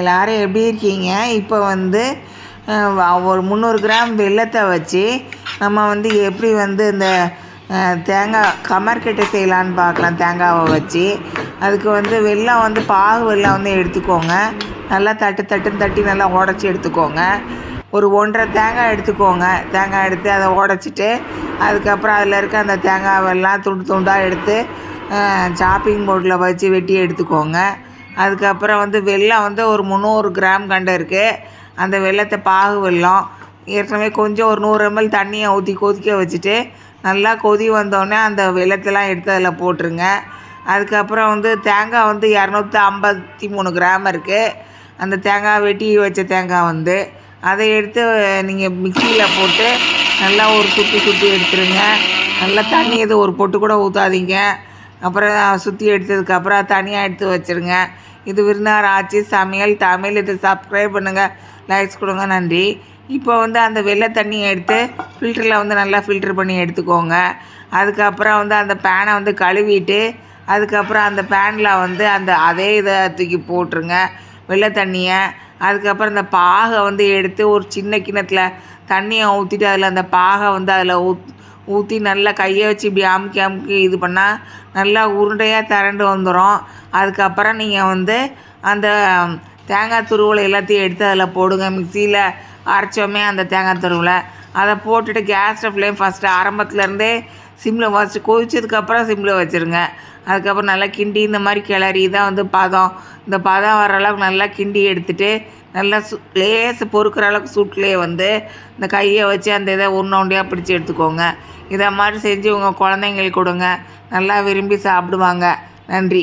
எல்லாரும் எப்படி இருக்கீங்க? இப்போ வந்து ஒரு முந்நூறு கிராம் வெல்லத்தை வச்சு நம்ம வந்து எப்படி வந்து இந்த தேங்காய் கமர்கட்டை செய்யலான்னு பார்க்கலாம் தேங்காவை வச்சு. அதுக்கு வந்து வெல்லம் வந்து பாகு வெல்லம் வந்து எடுத்துக்கோங்க. நல்லா தட்டு தட்டுன்னு தட்டி நல்லா உடச்சி எடுத்துக்கோங்க. ஒரு ஒன்றரை தேங்காய் எடுத்துக்கோங்க. தேங்காய் எடுத்து அதை உடச்சிட்டு அதுக்கப்புறம் அதில் இருக்க அந்த தேங்காவெல்லாம் துண்டு துண்டாக எடுத்து சாப்பிங் போர்டில் வச்சு வெட்டி எடுத்துக்கோங்க. அதுக்கப்புறம் வந்து வெல்லம் வந்து ஒரு முந்நூறு கிராம் கண்டு இருக்குது அந்த வெல்லத்தை பாகு வெல்லம் ஏற்கனவே கொஞ்சம் ஒரு நூறு எம்எல் தண்ணியை ஊற்றி கொதிக்க வச்சுட்டு நல்லா கொதி வந்தோடனே அந்த வெள்ளத்தெல்லாம் எடுத்து அதில் போட்டுருங்க. அதுக்கப்புறம் வந்து தேங்காய் வந்து இரநூத்தி ஐம்பத்தி மூணு கிராம் இருக்குது அந்த தேங்காய் வெட்டி வச்ச தேங்காய் வந்து அதை எடுத்து நீங்கள் மிக்சியில் போட்டு நல்லா ஒரு சுட்டி சுட்டி எடுத்துருங்க. நல்லா தண்ணி எதுவும் ஒரு பொட்டு கூட ஊற்றாதீங்க அப்புறம் சுற்றி எடுத்ததுக்கப்புறம் தனியாக எடுத்து வச்சுருங்க. இது விருந்தார் ஆச்சு சமையல் தமிழ். இது சப்ஸ்கிரைப் பண்ணுங்கள் லைக்ஸ் கொடுங்க. நன்றி. இப்போ வந்து அந்த வெள்ளை தண்ணியை எடுத்து ஃபில்டரில் வந்து நல்லா ஃபில்டர் பண்ணி எடுத்துக்கோங்க. அதுக்கப்புறம் வந்து அந்த பேனை வந்து கழுவிட்டு அதுக்கப்புறம் அந்த பேனில் வந்து அந்த அதே இதை தூக்கி போட்டுருங்க. வெள்ளை தண்ணியை. அதுக்கப்புறம் இந்த பாகை வந்து எடுத்து ஒரு சின்ன கிண்ணத்தில் தண்ணியை ஊற்றிட்டு அதில் அந்த பாகை வந்து அதில் ஊத் ஊற்றி நல்லா கையை வச்சு இப்படி அமுக்கி அமுக்கி இது பண்ணால் நல்லா உருண்டையாக திரண்டு வந்துடும் அதுக்கப்புறம் நீங்கள் வந்து அந்த தேங்காய் துருவலை எல்லாத்தையும் எடுத்து அதில் போடுங்க. மிக்சியில் அரைச்சோமே அந்த தேங்காய் துருவலை. அதை போட்டுட்டு கேஸ் ஃப்ளேம் ஃபஸ்ட்டு ஆரம்பத்துலேருந்தே சிம்மில் வச்சு கொதிச்சதுக்கப்புறம் சிம்மில் வச்சுருங்க. அதுக்கப்புறம் நல்லா கிண்டி இந்த மாதிரி கிளறி தான் வந்து பாதம். இந்த பாதம் வர அளவுக்கு நல்லா கிண்டி எடுத்துகிட்டு நல்லா சு லேசு பொறுக்கிற அளவுக்கு சூட்லேயே வந்து இந்த கையை வச்சு அந்த இதை ஒன்று உருண்டையாக பிடிச்சி எடுத்துக்கோங்க. இதை மாதிரி செஞ்சு உங்கள் குழந்தைங்களுக்கு கொடுங்க. நல்லா விரும்பி சாப்பிடுவாங்க. நன்றி.